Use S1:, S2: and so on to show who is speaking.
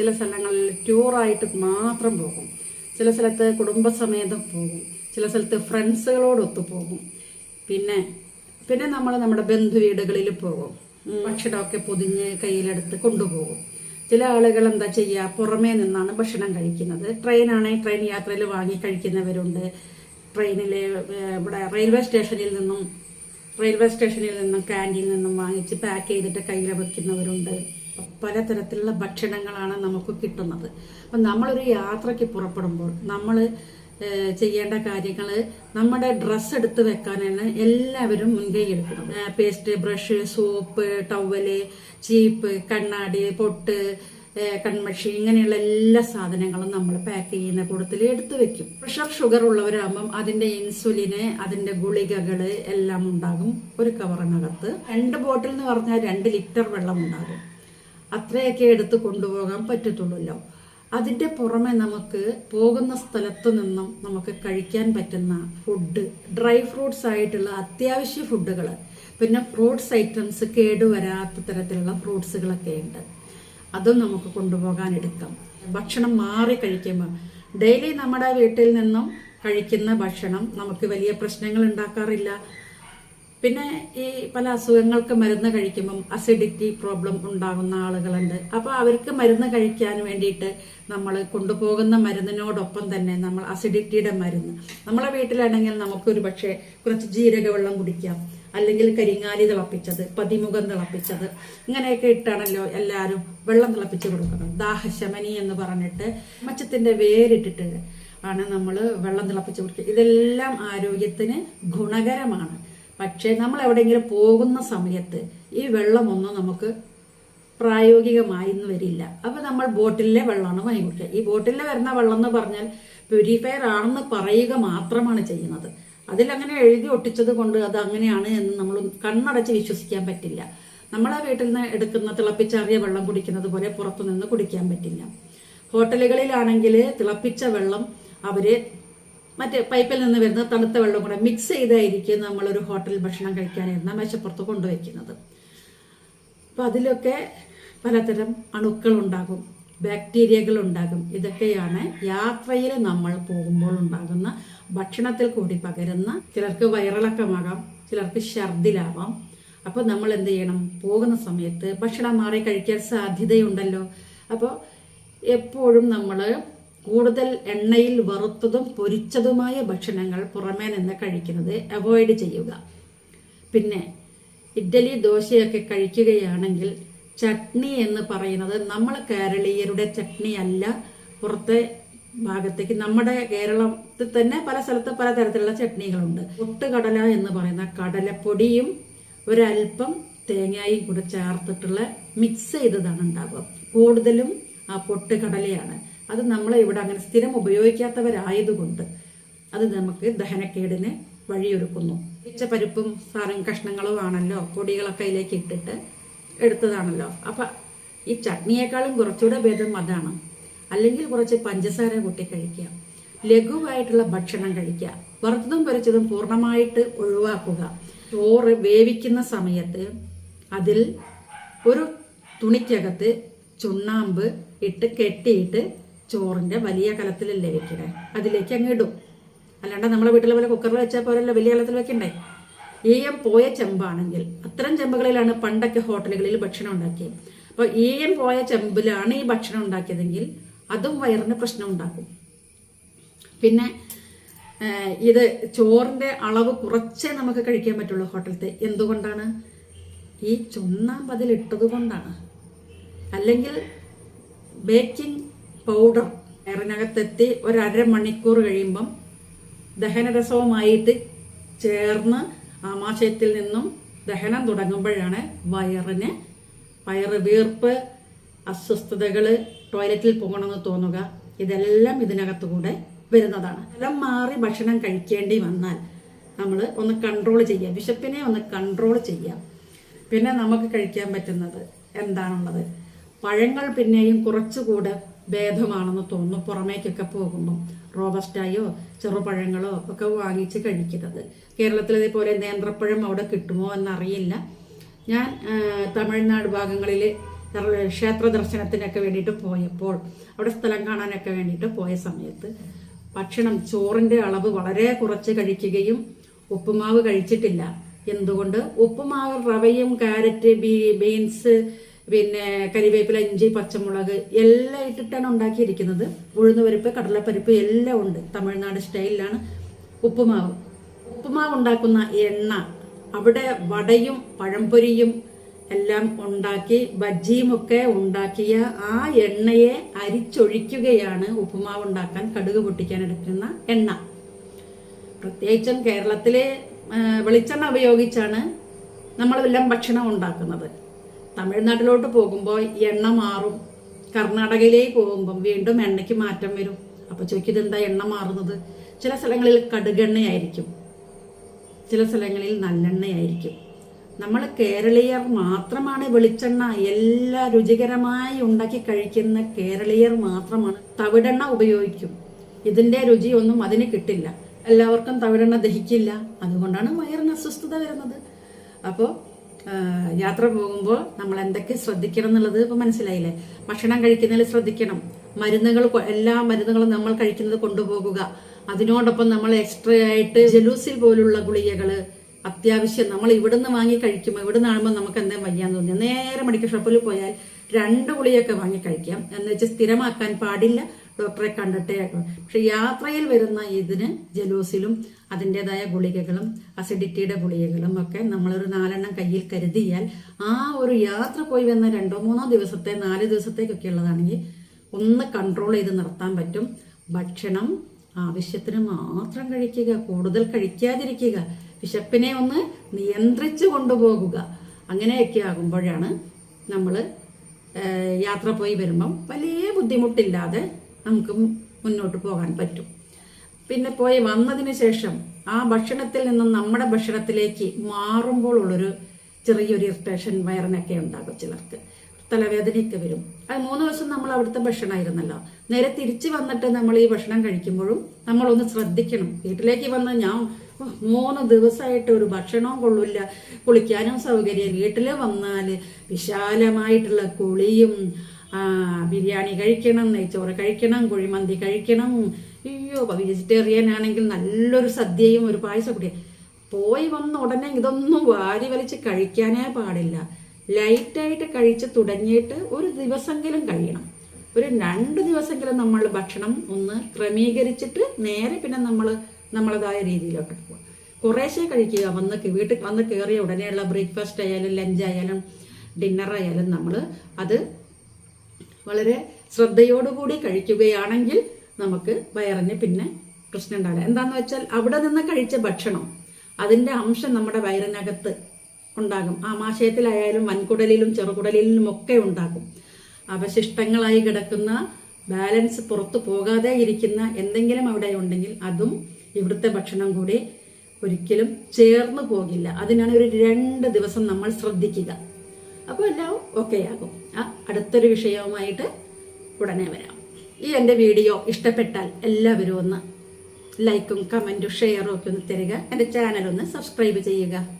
S1: ചില സ്ഥലങ്ങളിൽ ടൂറായിട്ട് മാത്രം പോകും. ചില സ്ഥലത്ത് കുടുംബസമേതം പോകും. ചില സ്ഥലത്ത് ഫ്രണ്ട്സുകളോടൊത്ത് പോകും. പിന്നെ പിന്നെ നമ്മൾ നമ്മുടെ ബന്ധു ബന്ധുവീടുകളിൽ പോകും. ഭക്ഷണമൊക്കെ പൊതിഞ്ഞ് കയ്യിലെടുത്ത് കൊണ്ടുപോകും. ചില ആളുകൾ എന്താ ചെയ്യുക? പുറമേ നിന്നാണ് ഭക്ഷണം കഴിക്കുന്നത്. ട്രെയിനാണെങ്കിൽ ട്രെയിൻ യാത്രയിൽ വാങ്ങി കഴിക്കുന്നവരുണ്ട്. ട്രെയിനിലെ ഇവിടെ റെയിൽവേ സ്റ്റേഷനിൽ നിന്നും റെയിൽവേ സ്റ്റേഷനിൽ നിന്നും ക്യാന്റീനിൽ നിന്നും വാങ്ങിച്ച് പാക്ക് ചെയ്തിട്ട് കയ്യിൽ വെക്കുന്നവരുണ്ട്. പലതരത്തിലുള്ള ഭക്ഷണങ്ങളാണ് നമുക്ക് കിട്ടുന്നത്. അപ്പം നമ്മളൊരു യാത്രയ്ക്ക് പുറപ്പെടുമ്പോൾ നമ്മൾ ചെയ്യേണ്ട കാര്യങ്ങൾ നമ്മുടെ ഡ്രസ്സ് എടുത്ത് വെക്കാനാണ് എല്ലാവരും മുൻകൈ എടുക്കുന്നത് പേസ്റ്റ് ബ്രഷ് സോപ്പ് ടവൽ ചീപ്പ് കണ്ണാടി പൊട്ട് കൺമഷി ഇങ്ങനെയുള്ള എല്ലാ സാധനങ്ങളും നമ്മൾ പാക്ക് ചെയ്യുന്ന കൂട്ടത്തിൽ എടുത്തു വെക്കും. പ്രഷർ ഷുഗർ ഉള്ളവരാകുമ്പം അതിന്റെ ഇൻസുലിന് അതിന്റെ ഗുളികകൾ എല്ലാം ഉണ്ടാകും. ഒരു കവറിനകത്ത് രണ്ട് ബോട്ടിൽ എന്ന് പറഞ്ഞാൽ രണ്ട് ലിറ്റർ വെള്ളം ഉണ്ടാകും. അത്രയൊക്കെ എടുത്ത് കൊണ്ടുപോകാൻ പറ്റത്തുള്ളൂല്ലോ. അതിന്റെ പുറമെ നമുക്ക് പോകുന്ന സ്ഥലത്തു നിന്നും നമുക്ക് കഴിക്കാൻ പറ്റുന്ന ഫുഡ് ഡ്രൈ ഫ്രൂട്ട്സ് ആയിട്ടുള്ള അത്യാവശ്യ ഫുഡുകൾ പിന്നെ ഫ്രൂട്ട്സ് ഐറ്റംസ് കേടുവരാത്ത തരത്തിലുള്ള ഫ്രൂട്ട്സുകളൊക്കെ ഉണ്ട്. അതും നമുക്ക് കൊണ്ടുപോകാൻ എടുക്കാം. ഭക്ഷണം മാറി കഴിക്കുമ്പോൾ ഡെയിലി നമ്മുടെ വീട്ടിൽ നിന്നും കഴിക്കുന്ന ഭക്ഷണം നമുക്ക് വലിയ പ്രശ്നങ്ങൾ ഉണ്ടാക്കാറില്ല. പിന്നെ ഈ പല അസുഖങ്ങൾക്ക് മരുന്ന് കഴിക്കുമ്പം അസിഡിറ്റി പ്രോബ്ലം ഉണ്ടാകുന്ന ആളുകളുണ്ട്. അപ്പോൾ അവർക്ക് മരുന്ന് കഴിക്കാൻ വേണ്ടിയിട്ട് നമ്മൾ കൊണ്ടുപോകുന്ന മരുന്നിനോടൊപ്പം തന്നെ നമ്മൾ അസിഡിറ്റിയുടെ മരുന്ന്. നമ്മളെ വീട്ടിലാണെങ്കിൽ നമുക്കൊരു പക്ഷേ കുറച്ച് ജീരകവെള്ളം കുടിക്കാം. അല്ലെങ്കിൽ കരിങ്ങാലി തിളപ്പിച്ചത് പതിമുഖം തിളപ്പിച്ചത് ഇങ്ങനെയൊക്കെ ഇട്ടാണല്ലോ എല്ലാവരും വെള്ളം തിളപ്പിച്ച് കൊടുക്കുന്നത്. ദാഹശമനി എന്ന് പറഞ്ഞിട്ട് മച്ചത്തിന്റെ വേരിട്ടിട്ട് ആണ് നമ്മൾ വെള്ളം തിളപ്പിച്ച് കുടിക്കുക. ഇതെല്ലാം ആരോഗ്യത്തിന് ഗുണകരമാണ്. പക്ഷേ നമ്മൾ എവിടെയെങ്കിലും പോകുന്ന സമയത്ത് ഈ വെള്ളമൊന്നും നമുക്ക് പ്രായോഗികമായിന്ന് വരില്ല. അപ്പൊ നമ്മൾ ബോട്ടിലെ വെള്ളമാണ് വാങ്ങി കുടിക്കുക. ഈ ബോട്ടിലെ വരുന്ന വെള്ളം എന്ന് പറഞ്ഞാൽ പ്യൂരിഫയർ ആണെന്ന് പറയുക മാത്രമാണ് ചെയ്യുന്നത്. അതിലങ്ങനെ എഴുതി ഒട്ടിച്ചത് കൊണ്ട് അത് അങ്ങനെയാണ് എന്ന് നമ്മൾ കണ്ണടച്ച് വിശ്വസിക്കാൻ പറ്റില്ല. നമ്മളെ വീട്ടിൽ നിന്ന് എടുക്കുന്ന തിളപ്പിച്ചാറിയ വെള്ളം കുടിക്കുന്നത് പോലെ പുറത്തുനിന്ന് കുടിക്കാൻ പറ്റില്ല. ഹോട്ടലുകളിലാണെങ്കിൽ തിളപ്പിച്ച വെള്ളം അവർ മറ്റേ പൈപ്പിൽ നിന്ന് വരുന്ന തണുത്ത വെള്ളം കൂടെ മിക്സ് ചെയ്തായിരിക്കും നമ്മളൊരു ഹോട്ടൽ ഭക്ഷണം കഴിക്കാനിരുന്ന മേശപ്പുറത്ത് കൊണ്ടുവയ്ക്കുന്നത്. അപ്പം അതിലൊക്കെ പലതരം അണുക്കൾ ഉണ്ടാകും ബാക്ടീരിയകൾ ഉണ്ടാകും. ഇതൊക്കെയാണ് യാത്രയിൽ നമ്മൾ പോകുമ്പോൾ ഉണ്ടാകുന്ന ഭക്ഷണത്തിൽ കൂടി പകരുന്ന ചിലർക്ക് വയറിളക്കമാകാം ചിലർക്ക് ഛർദിലാവാം അപ്പോൾ നമ്മൾ എന്ത് ചെയ്യണം? പോകുന്ന സമയത്ത് ഭക്ഷണം മാറി കഴിക്കാൻ സാധ്യതയുണ്ടല്ലോ. അപ്പോൾ എപ്പോഴും നമ്മൾ കൂടുതൽ എണ്ണയിൽ വറുത്തതും പൊരിച്ചതുമായ ഭക്ഷണങ്ങൾ പുറമേ നിന്ന് കഴിക്കുന്നത് അവോയ്ഡ് ചെയ്യുക. പിന്നെ ഇഡ്ഡലി ദോശയൊക്കെ കഴിക്കുകയാണെങ്കിൽ ചട്നി എന്ന് പറയുന്നത് നമ്മൾ കേരളീയരുടെ ചട്നി അല്ല. പുറത്തെ ഭാഗത്തേക്ക് നമ്മുടെ കേരളത്തിൽ തന്നെ പല സ്ഥലത്ത് പലതരത്തിലുള്ള ചട്നികളുണ്ട്. ഒട്ടുകടല എന്ന് പറയുന്ന കടലപ്പൊടിയും ഒരൽപ്പം തേങ്ങയും കൂടെ ചേർത്തിട്ടുള്ള മിക്സ് ചെയ്തതാണ് ഉണ്ടാവുക. കൂടുതലും ആ പൊട്ടുകടലയാണ്. അത് നമ്മൾ ഇവിടെ അങ്ങനെ സ്ഥിരം ഉപയോഗിക്കാത്തവരായതുകൊണ്ട് അത് നമുക്ക് ദഹനക്കേടിന് വഴിയൊരുക്കുന്നു. ഉച്ച പരിപ്പും സാറും കഷ്ണങ്ങളും ആണല്ലോ പൊടികളൊക്കെ അതിലേക്ക് ഇട്ടിട്ട് എടുത്തതാണല്ലോ. അപ്പം ഈ ചട്നിയേക്കാളും കുറച്ചുകൂടെ ഭേദം അതാണ്. അല്ലെങ്കിൽ കുറച്ച് പഞ്ചസാര കൂട്ടി കഴിക്കുക. ലഘുവായിട്ടുള്ള ഭക്ഷണം കഴിക്കുക. വറുത്തതും പൊരിച്ചതും പൂർണമായിട്ട് ഒഴിവാക്കുക. ചോറ് വേവിക്കുന്ന സമയത്ത് അതിൽ ഒരു തുണിക്കകത്ത് ചുണ്ണാമ്പ് ഇട്ട് കെട്ടിയിട്ട് ചോറിന്റെ വലിയ കലത്തിലല്ലേ വെക്കണേ? അതിലേക്ക് അങ്ങ് ഇടും. അല്ലാണ്ട് നമ്മളെ വീട്ടിലെ പോലെ കുക്കറിൽ വെച്ചാൽ പോലല്ലോ വലിയ കലത്തിൽ വെക്കണ്ടേ? ഈയം പോയ ചെമ്പാണെങ്കിൽ അത്തരം ചെമ്പുകളിലാണ് പണ്ടൊക്കെ ഹോട്ടലുകളിൽ ഭക്ഷണം ഉണ്ടാക്കിയത് അപ്പോൾ ഈയം പോയ ചെമ്പിലാണ് ഈ ഭക്ഷണം ഉണ്ടാക്കിയതെങ്കിൽ അതും വയറിന് പ്രശ്നം ഉണ്ടാക്കും. പിന്നെ ഇത് ചോറിന്റെ അളവ് കുറച്ചേ നമുക്ക് കഴിക്കാൻ പറ്റുള്ളൂ ഹോട്ടലത്തെ. എന്തുകൊണ്ടാണ്? ഈ ചുണ്ണാമ്പതിലിട്ടത് കൊണ്ടാണ് അല്ലെങ്കിൽ ബേക്കിംഗ് പൗഡർ എറിനകത്തെത്തി ഒരമണിക്കൂർ കഴിയുമ്പം ദഹനരസവുമായിട്ട് ചേർന്ന് ആമാശയത്തിൽ നിന്നും ദഹനം തുടങ്ങുമ്പോഴാണ് വയറിന് വയറ് വീർപ്പ് അസ്വസ്ഥതകൾ ടോയ്ലറ്റിൽ പോകണമെന്ന് തോന്നുക. ഇതെല്ലാം ഇതിനകത്ത് കൂടെ വരുന്നതാണ്. എല്ലാം മാറി ഭക്ഷണം കഴിക്കേണ്ടി വന്നാൽ നമ്മൾ ഒന്ന് കൺട്രോൾ ചെയ്യാം. വിശപ്പിനെ ഒന്ന് കൺട്രോൾ ചെയ്യാം. പിന്നെ നമുക്ക് കഴിക്കാൻ പറ്റുന്നത് എന്താണുള്ളത്? പഴങ്ങൾ പിന്നെയും കുറച്ചുകൂടെ ഭേദമാണെന്ന് തോന്നുന്നു. പുറമേക്കൊക്കെ പോകുമ്പോൾ റോബസ്റ്റായോ ചെറുപഴങ്ങളോ ഒക്കെ വാങ്ങിച്ച് കഴിക്കുന്നത്. കേരളത്തിൽ ഇതേപോലെ നേന്ത്രപ്പഴം അവിടെ കിട്ടുമോ എന്നറിയില്ല. ഞാൻ തമിഴ്നാട് ഭാഗങ്ങളിൽ ക്ഷേത്ര ദർശനത്തിനൊക്കെ വേണ്ടിയിട്ട് പോയപ്പോൾ അവിടെ സ്ഥലം കാണാനൊക്കെ വേണ്ടിയിട്ട് പോയ സമയത്ത് ഭക്ഷണം ചോറിന്റെ അളവ് വളരെ കുറച്ച് കഴിക്കുകയും ഉപ്പുമാവ് കഴിച്ചിട്ടില്ല. എന്തുകൊണ്ട്? ഉപ്പുമാവ് റവയും കാരറ്റ് ബീ ബീൻസ് പിന്നെ കരിവേപ്പില ഇഞ്ചി പച്ചമുളക് എല്ലാം ഇട്ടിട്ടാണ് ഉണ്ടാക്കിയിരിക്കുന്നത്. ഉഴുന്നുപരിപ്പ് കടലപ്പരിപ്പ് എല്ലാം ഉണ്ട്. തമിഴ്നാട് സ്റ്റൈലിലാണ് ഉപ്പുമാവ്. ഉപ്പുമാവ് ഉണ്ടാക്കുന്ന എണ്ണ അവിടെ വടയും പഴംപൊരിയും എല്ലാം ഉണ്ടാക്കി ബജ്ജിയുമൊക്കെ ഉണ്ടാക്കിയ ആ എണ്ണയെ അരിച്ചൊഴിക്കുകയാണ് ഉപ്പുമാവ് ഉണ്ടാക്കാൻ കടുക് പൊട്ടിക്കാൻ എടുക്കുന്ന എണ്ണ. പ്രത്യേകിച്ചും കേരളത്തിലെ വെളിച്ചെണ്ണ ഉപയോഗിച്ചാണ് നമ്മളെല്ലാം ഭക്ഷണം ഉണ്ടാക്കുന്നത്. തമിഴ്നാട്ടിലോട്ട് പോകുമ്പോൾ എണ്ണ മാറും. കർണാടകയിലേക്ക് പോകുമ്പം വീണ്ടും എണ്ണയ്ക്ക് മാറ്റം വരും. അപ്പോൾ ചോദിക്കും എന്താ എണ്ണ മാറുന്നത്? ചില സ്ഥലങ്ങളിൽ കടുകെണ്ണയായിരിക്കും. ചില സ്ഥലങ്ങളിൽ നല്ലെണ്ണയായിരിക്കും. നമ്മൾ കേരളീയർ മാത്രമാണ് വെളിച്ചെണ്ണ എല്ലാ രുചികരമായി ഉണ്ടാക്കി കഴിക്കുന്ന കേരളീയർ മാത്രമാണ് തവിടെണ്ണ ഉപയോഗിക്കും. ഇതിന്റെ രുചിയൊന്നും അതിന് കിട്ടില്ല. എല്ലാവർക്കും തവിടെണ്ണ ദഹിക്കില്ല. അതുകൊണ്ടാണ് വയറിന് അസ്വസ്ഥത വരുന്നത്. അപ്പോൾ യാത്ര പോകുമ്പോൾ നമ്മൾ എന്തൊക്കെ ശ്രദ്ധിക്കണം എന്നുള്ളത് ഇപ്പൊ മനസ്സിലായില്ലേ? ഭക്ഷണം കഴിക്കുന്നതിൽ ശ്രദ്ധിക്കണം. മരുന്നുകൾ എല്ലാ മരുന്നുകളും നമ്മൾ കഴിക്കുന്നത് കൊണ്ടുപോകുക. അതിനോടൊപ്പം നമ്മൾ എക്സ്ട്രാ ആയിട്ട് ജലൂസിൽ പോലുള്ള ഗുളികകൾ അത്യാവശ്യം നമ്മൾ ഇവിടുന്ന് വാങ്ങി കഴിക്കുമ്പോൾ ഇവിടുന്ന് ആകുമ്പോൾ നമുക്ക് എന്തേലും വയ്യാന്ന് തോന്നി നേരെ മെഡിക്കൽ ഷോപ്പിൽ പോയാൽ രണ്ട് ഗുളിയൊക്കെ വാങ്ങി കഴിക്കാം. എന്ന് വെച്ച് സ്ഥിരമാക്കാൻ പാടില്ല. ഡോക്ടറെ കണ്ടിട്ടേ. പക്ഷെ യാത്രയിൽ വരുന്ന ഇതിന് ജലൂസിലും അതിന്റെതായ ഗുളികകളും അസിഡിറ്റിയുടെ ഗുളികകളും ഒക്കെ നമ്മളൊരു നാലെണ്ണം കയ്യിൽ കരുതിയാൽ ആ ഒരു യാത്ര പോയി വന്ന രണ്ടോ മൂന്നോ ദിവസത്തെ നാല് ദിവസത്തേക്കൊക്കെ ഉള്ളതാണെങ്കിൽ ഒന്ന് കൺട്രോൾ ചെയ്ത് നിർത്താൻ പറ്റും ഭക്ഷണം ആവശ്യത്തിന് മാത്രം കഴിക്കുക കൂടുതൽ കഴിക്കാതിരിക്കുക വിശപ്പിനെ ഒന്ന് നിയന്ത്രിച്ചു കൊണ്ടുപോകുക അങ്ങനെയൊക്കെ ആകുമ്പോഴാണ് നമ്മൾ യാത്ര പോയി വരുമ്പം വലിയ ബുദ്ധിമുട്ടില്ലാതെ നമുക്ക് മുന്നോട്ട് പോകാൻ പറ്റും. പിന്നെ പോയി വന്നതിന് ശേഷം ആ ഭക്ഷണത്തിൽ നിന്നും നമ്മുടെ ഭക്ഷണത്തിലേക്ക് മാറുമ്പോൾ ഉള്ളൊരു ചെറിയൊരു ഇറിറ്റേഷൻ വയറിനൊക്കെ ഉണ്ടാകും ചിലർക്ക്. തലവേദനയൊക്കെ വരും. അത് മൂന്ന് ദിവസം നമ്മൾ അവിടുത്തെ ഭക്ഷണമായിരുന്നല്ലോ നേരെ തിരിച്ചു വന്നിട്ട് നമ്മൾ ഈ ഭക്ഷണം കഴിക്കുമ്പോഴും നമ്മളൊന്ന് ശ്രദ്ധിക്കണം. വീട്ടിലേക്ക് വന്ന് ഞാൻ മൂന്ന് ദിവസമായിട്ട് ഒരു ഭക്ഷണവും കൊള്ളില്ല. കുളിക്കാനും സൗകര്യം വീട്ടിൽ വന്നാൽ വിശാലമായിട്ടുള്ള കുളിയും ബിരിയാണി കഴിക്കണം നെയ്ച്ചോറ് കഴിക്കണം കുഴിമന്തി കഴിക്കണം. അയ്യോ വെജിറ്റേറിയൻ ആണെങ്കിൽ നല്ലൊരു സദ്യയും ഒരു പായസം കൂടി. പോയി വന്ന ഉടനെ ഇതൊന്നും വാരി വലിച്ച് കഴിക്കാനേ പാടില്ല. ലൈറ്റായിട്ട് കഴിച്ച് തുടങ്ങിയിട്ട് ഒരു ദിവസമെങ്കിലും കഴിയണം. ഒരു രണ്ട് ദിവസമെങ്കിലും നമ്മൾ ഭക്ഷണം ഒന്ന് ക്രമീകരിച്ചിട്ട് നേരെ പിന്നെ നമ്മൾ നമ്മളതായ രീതിയിലോട്ട് പോകാം കുറേശ്ശേ കഴിക്കുക. വന്ന് വീട്ടിൽ വന്ന് കയറിയ ഉടനെയുള്ള ബ്രേക്ക്ഫാസ്റ്റ് ആയാലും ലഞ്ച് ആയാലും ഡിന്നർ ആയാലും നമ്മൾ അത് വളരെ ശ്രദ്ധയോടുകൂടി കഴിക്കുകയാണെങ്കിൽ നമുക്ക് വയറിന് പിന്നെ പ്രശ്നം ഉണ്ടാവില്ല എന്താന്ന് വെച്ചാൽ അവിടെ നിന്ന് കഴിച്ച ഭക്ഷണം അതിന്റെ അംശം നമ്മുടെ വയറിനകത്ത് ഉണ്ടാകും. ആമാശയത്തിലായാലും വൻകുടലിലും ചെറുകുടലിലും ഒക്കെ ഉണ്ടാകും. അവശിഷ്ടങ്ങളായി കിടക്കുന്ന ബാലൻസ് പുറത്തു പോകാതെ ഇരിക്കുന്ന എന്തെങ്കിലും അവിടെ ഉണ്ടെങ്കിൽ അതും ഇവിടുത്തെ ഭക്ഷണം കൂടി ഒരിക്കലും ചേർന്ന് പോകില്ല. അതിനാണ് ഒരു രണ്ട് ദിവസം നമ്മൾ ശ്രദ്ധിക്കുക. അപ്പോൾ എല്ലാം ഓക്കെ ആകും. ആ അടുത്തൊരു വിഷയവുമായിട്ട് ഉടനെ വരാം. ഈ എന്റെ വീഡിയോ ഇഷ്ടപ്പെട്ടാൽ എല്ലാവരും ഒന്ന് ലൈക്കും കമന്റും ഷെയറും ഒക്കെ ഒന്ന് തരിക. എന്റെ ചാനലൊന്ന് സബ്സ്ക്രൈബ് ചെയ്യുക.